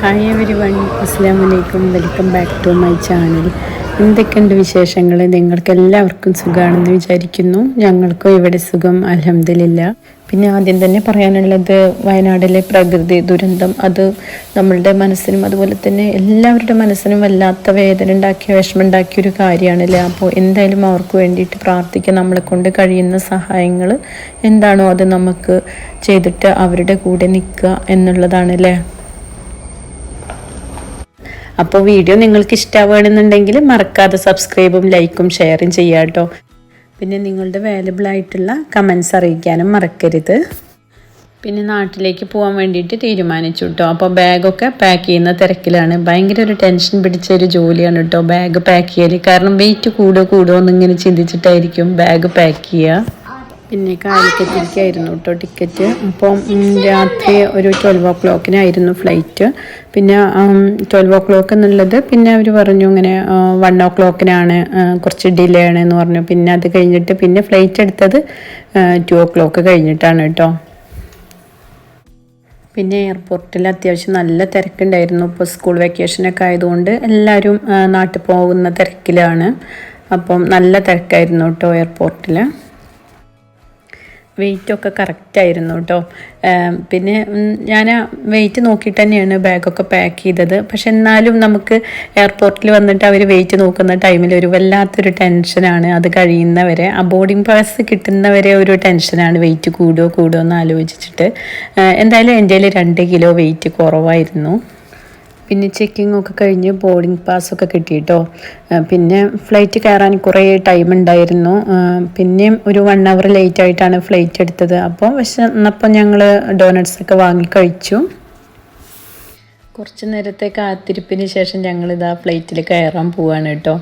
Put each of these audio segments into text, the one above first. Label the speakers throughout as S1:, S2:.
S1: Hi every one അസ്സാം വലൈക്കും welcome back to my channel എന്തൊക്കെയുണ്ട് വിശേഷങ്ങൾ നിങ്ങൾക്ക് എല്ലാവർക്കും സുഖമാണെന്ന് വിചാരിക്കുന്നു. ഞങ്ങൾക്കും ഇവിടെ സുഖം അലഹമില്ല പിന്നെ ആദ്യം തന്നെ പറയാനുള്ളത് വയനാടിലെ പ്രകൃതി ദുരന്തം. അത് നമ്മളുടെ മനസ്സിനും അതുപോലെ തന്നെ എല്ലാവരുടെ മനസ്സിനും വല്ലാത്ത വേദന ഉണ്ടാക്കിയ വിഷമം ഉണ്ടാക്കിയ ഒരു കാര്യമാണല്ലേ? അപ്പോൾ എന്തായാലും അവർക്ക് വേണ്ടിയിട്ട് പ്രാർത്ഥിക്കാൻ നമ്മളെ കൊണ്ട് കഴിയുന്ന സഹായങ്ങൾ എന്താണോ അത് നമുക്ക് ചെയ്തിട്ട് അവരുടെ കൂടെ നിൽക്കുക എന്നുള്ളതാണല്ലേ? അപ്പോൾ വീഡിയോ നിങ്ങൾക്ക് ഇഷ്ടമാവുകയാണെന്നുണ്ടെങ്കിൽ മറക്കാതെ സബ്സ്ക്രൈബും ലൈക്കും ഷെയറും ചെയ്യാം കേട്ടോ പിന്നെ നിങ്ങളുടെ വാലബിൾ ആയിട്ടുള്ള കമൻസ് അറിയിക്കാനും മറക്കരുത്. പിന്നെ നാട്ടിലേക്ക് പോകാൻ വേണ്ടിയിട്ട് തീരുമാനിച്ചു കേട്ടോ അപ്പോൾ ബാഗൊക്കെ പാക്ക് ചെയ്യുന്ന തിരക്കിലാണ്. ഭയങ്കര ഒരു ടെൻഷൻ പിടിച്ച ഒരു ജോലിയാണ് കേട്ടോ ബാഗ് പാക്ക് ചെയ്യൽ കാരണം വെയിറ്റ് കൂടുക കൂടുമോ എന്നിങ്ങനെ ചിന്തിച്ചിട്ടായിരിക്കും ബാഗ് പാക്ക് ചെയ്യുക പിന്നെ കാലിക്കറ്റിലേക്കായിരുന്നു കേട്ടോ ടിക്കറ്റ്. അപ്പം രാത്രി ഒരു ട്വൽവ് ഓ ക്ലോക്കിനായിരുന്നു ഫ്ലൈറ്റ് പിന്നെ ട്വൽവ് ഓ ക്ലോക്ക് എന്നുള്ളത് പിന്നെ അവർ പറഞ്ഞു ഇങ്ങനെ വൺ ഓ ക്ലോക്കിനാണ് കുറച്ച് ഡിലേ ആണ് എന്ന് പറഞ്ഞു. പിന്നെ അത് കഴിഞ്ഞിട്ട് പിന്നെ ഫ്ലൈറ്റ് എടുത്തത് ടു ഓ ക്ലോക്ക് കഴിഞ്ഞിട്ടാണ് കേട്ടോ. പിന്നെ എയർപോർട്ടിൽ അത്യാവശ്യം നല്ല തിരക്കുണ്ടായിരുന്നു. ഇപ്പോൾ സ്കൂൾ വെക്കേഷനൊക്കെ ആയതുകൊണ്ട് എല്ലാവരും നാട്ടിൽ പോകുന്ന തിരക്കിലാണ്. അപ്പം നല്ല തിരക്കായിരുന്നു കേട്ടോ എയർപോർട്ടിൽ വെയിറ്റൊക്കെ കറക്റ്റായിരുന്നു കേട്ടോ ആം, പിന്നെ ഞാൻ ഞാൻ വെയിറ്റ് നോക്കിയിട്ട് തന്നെയാണ് ബാഗൊക്കെ പാക്ക് ചെയ്തത്. പക്ഷെ എന്നാലും നമുക്ക് എയർപോർട്ടിൽ വന്നിട്ട് അവർ വെയിറ്റ് നോക്കുന്ന ടൈമിൽ ഒരു വല്ലാത്തൊരു ടെൻഷനാണ് അത് കഴിയുന്നവരെ ആ ബോർഡിംഗ് പാസ് കിട്ടുന്നവരെ ഒരു ടെൻഷനാണ് വെയിറ്റ് കൂടുമോ കൂടുമോ എന്ന് ആലോചിച്ചിട്ട്. എന്തായാലും എന്റെ രണ്ട് കിലോ വെയിറ്റ് കുറവായിരുന്നു. പിന്നെ ചെക്കിംഗ് ഒക്കെ കഴിഞ്ഞ് ബോർഡിംഗ് പാസ് ഒക്കെ കിട്ടിയിട്ടോ പിന്നെ ഫ്ലൈറ്റ് കയറാൻ കുറേ ടൈം ഉണ്ടായിരുന്നു. പിന്നെയും ഒരു വൺ അവർ ലേറ്റ് ആയിട്ടാണ് ഫ്ലൈറ്റ് എടുത്തത്. അപ്പോൾ പക്ഷെ വിശന്നപ്പോൾ ഞങ്ങൾ ഡോണറ്റ്സ് ഒക്കെ വാങ്ങി കഴിച്ചു. കുറച്ച് നേരത്തെ കാത്തിരിപ്പിന് ശേഷം ഞങ്ങൾ ഇതാ ഫ്ലൈറ്റിൽ കയറാൻ പോവാണ് കേട്ടോ.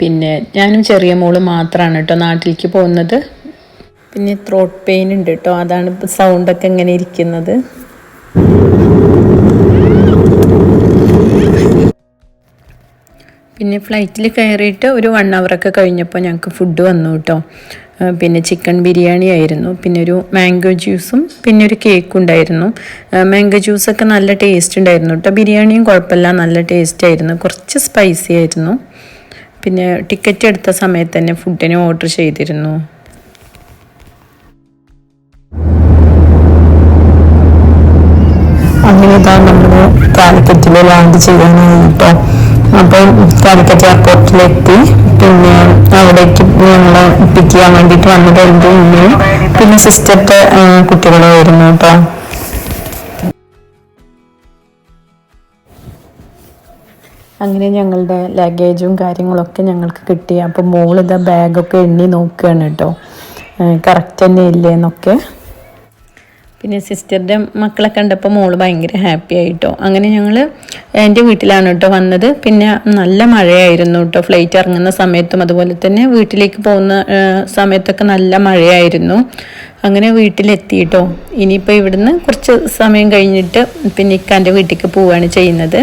S1: പിന്നെ ഞാനും ചെറിയ മോൾ മാത്രമാണ് കേട്ടോ നാട്ടിലേക്ക് പോകുന്നത്. പിന്നെ ത്രോട്ട് പെയിൻ ഉണ്ട് കേട്ടോ. അതാണ് സൗണ്ടൊക്കെ ഇങ്ങനെ ഇരിക്കുന്നത്. പിന്നെ ഫ്ലൈറ്റിൽ കയറിയിട്ട് ഒരു വൺ അവറൊക്കെ കഴിഞ്ഞപ്പോൾ ഞങ്ങൾക്ക് ഫുഡ് വന്നു കേട്ടോ പിന്നെ ചിക്കൻ ബിരിയാണി ആയിരുന്നു. പിന്നെ ഒരു മാംഗോ ജ്യൂസും പിന്നെ ഒരു കേക്കും ഉണ്ടായിരുന്നു. മാംഗോ ജ്യൂസൊക്കെ നല്ല ടേസ്റ്റ് ഉണ്ടായിരുന്നു കേട്ടോ ബിരിയാണിയും കുഴപ്പമില്ല നല്ല ടേസ്റ്റ് ആയിരുന്നു. കുറച്ച് സ്പൈസി ആയിരുന്നു. പിന്നെ ടിക്കറ്റ് എടുത്ത സമയത്ത് തന്നെ ഫുഡിന് ഓർഡർ ചെയ്തിരുന്നു.
S2: അങ്ങനെ നമ്മൾ കാലിക്കറ്റിൽ ലാൻഡ് ചെയ്യാനായി കേട്ടോ അപ്പം കാലിക്കറ്റ് എയർപോർട്ടിലെത്തി പിന്നെ അവിടേക്ക് ഞങ്ങളെ പിക്ക് ചെയ്യാൻ വേണ്ടിയിട്ട് വന്നത് എന്റെ ഉമ്മയും പിന്നെ സിസ്റ്ററിന്റെ കുട്ടികളുമായിരുന്നു കേട്ടോ.
S1: അങ്ങനെ ഞങ്ങളുടെ ലഗേജും കാര്യങ്ങളൊക്കെ ഞങ്ങൾക്ക് കിട്ടി. അപ്പോൾ മോളിതാ ബാഗൊക്കെ എണ്ണി നോക്കുകയാണ് കേട്ടോ. കറക്റ്റ് തന്നെ ഇല്ലേ എന്നൊക്കെ. പിന്നെ സിസ്റ്ററുടെ മക്കളെ കണ്ടപ്പോൾ മോൾ ഭയങ്കര ഹാപ്പി ആയിട്ടോ. അങ്ങനെ ഞങ്ങൾ എന്റെ വീട്ടിലാണ് കേട്ടോ വന്നത്. പിന്നെ നല്ല മഴയായിരുന്നു കേട്ടോ ഫ്ലൈറ്റ് ഇറങ്ങുന്ന സമയത്തും അതുപോലെ തന്നെ വീട്ടിലേക്ക് പോകുന്ന സമയത്തൊക്കെ നല്ല മഴയായിരുന്നു. അങ്ങനെ വീട്ടിലെത്തിയിട്ടോ ഇനിയിപ്പോൾ ഇവിടുന്ന് കുറച്ച് സമയം കഴിഞ്ഞിട്ട് പിന്നെ ഇക്കാന്റെ വീട്ടിലേക്ക് പോവുകയാണ് ചെയ്യുന്നത്.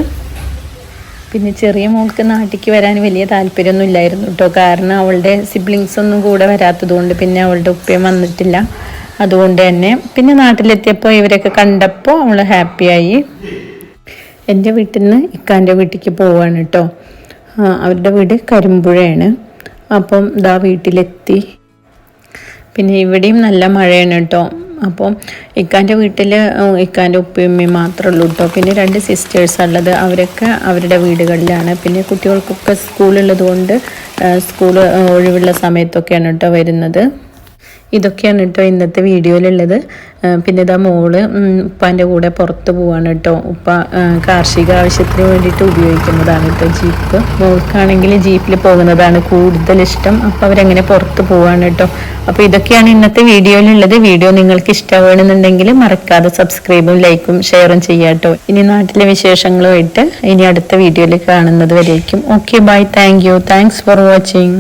S1: പിന്നെ ചെറിയ മോൾക്ക് നാട്ടിലേക്ക് വരാൻ വലിയ താല്പര്യമൊന്നും ഇല്ലായിരുന്നു കേട്ടോ കാരണം അവളുടെ സിബ്ലിങ്സ് ഒന്നും കൂടെ വരാത്തതുകൊണ്ട് പിന്നെ അവളുടെ ഉപ്പയും വന്നിട്ടില്ല. അതുകൊണ്ട് തന്നെ. പിന്നെ നാട്ടിലെത്തിയപ്പോൾ ഇവരൊക്കെ കണ്ടപ്പോൾ അവൾ ഹാപ്പിയായി എന്റെ വീട്ടിൽ നിന്ന് ഇക്കാന്റെ വീട്ടിലേക്ക് പോവാണ് കേട്ടോ അവരുടെ വീട് കരിമ്പുഴയാണ്. അപ്പം ഇതാ വീട്ടിലെത്തി. പിന്നെ ഇവിടെയും നല്ല മഴയാണ് കേട്ടോ അപ്പം ഇക്കാന്റെ വീട്ടിൽ ഇക്കാന്റെ ഉപ്പയും ഉമ്മയും മാത്രമേ ഉള്ളൂ കേട്ടോ പിന്നെ രണ്ട് സിസ്റ്റേഴ്സ് ഉള്ളത്. അവരൊക്കെ അവരുടെ വീടുകളിലാണ്. പിന്നെ കുട്ടികൾക്കൊക്കെ സ്കൂളുള്ളത് കൊണ്ട് സ്കൂൾ ഒഴിവുള്ള സമയത്തൊക്കെയാണ് കേട്ടോ വരുന്നത്. ഇതൊക്കെയാണ് കേട്ടോ ഇന്നത്തെ വീഡിയോയിലുള്ളത്. പിന്നെ ഇതാ മോൾ ഉപ്പാന്റെ കൂടെ പുറത്ത് പോവാണ് കേട്ടോ ഉപ്പ കാർഷിക ആവശ്യത്തിന് വേണ്ടിയിട്ട് ഉപയോഗിക്കുന്നതാണ് കേട്ടോ ജീപ്പ്. മോൾക്കാണെങ്കിൽ ജീപ്പിൽ പോകുന്നതാണ് കൂടുതൽ ഇഷ്ടം. അപ്പോൾ അവരങ്ങനെ പുറത്ത് പോവാണ് കേട്ടോ അപ്പോൾ ഇതൊക്കെയാണ് ഇന്നത്തെ വീഡിയോയിലുള്ളത്. വീഡിയോ നിങ്ങൾക്ക് ഇഷ്ടമാണെന്നുണ്ടെങ്കിൽ മറക്കാതെ സബ്സ്ക്രൈബും ലൈക്കും ഷെയറും ചെയ്യാം കേട്ടോ ഇനി നാട്ടിലെ വിശേഷങ്ങളുമായിട്ട് ഇനി അടുത്ത വീഡിയോയിൽ കാണുന്നത് വരേക്കും. Okay bye. Thank you. Thanks for watching.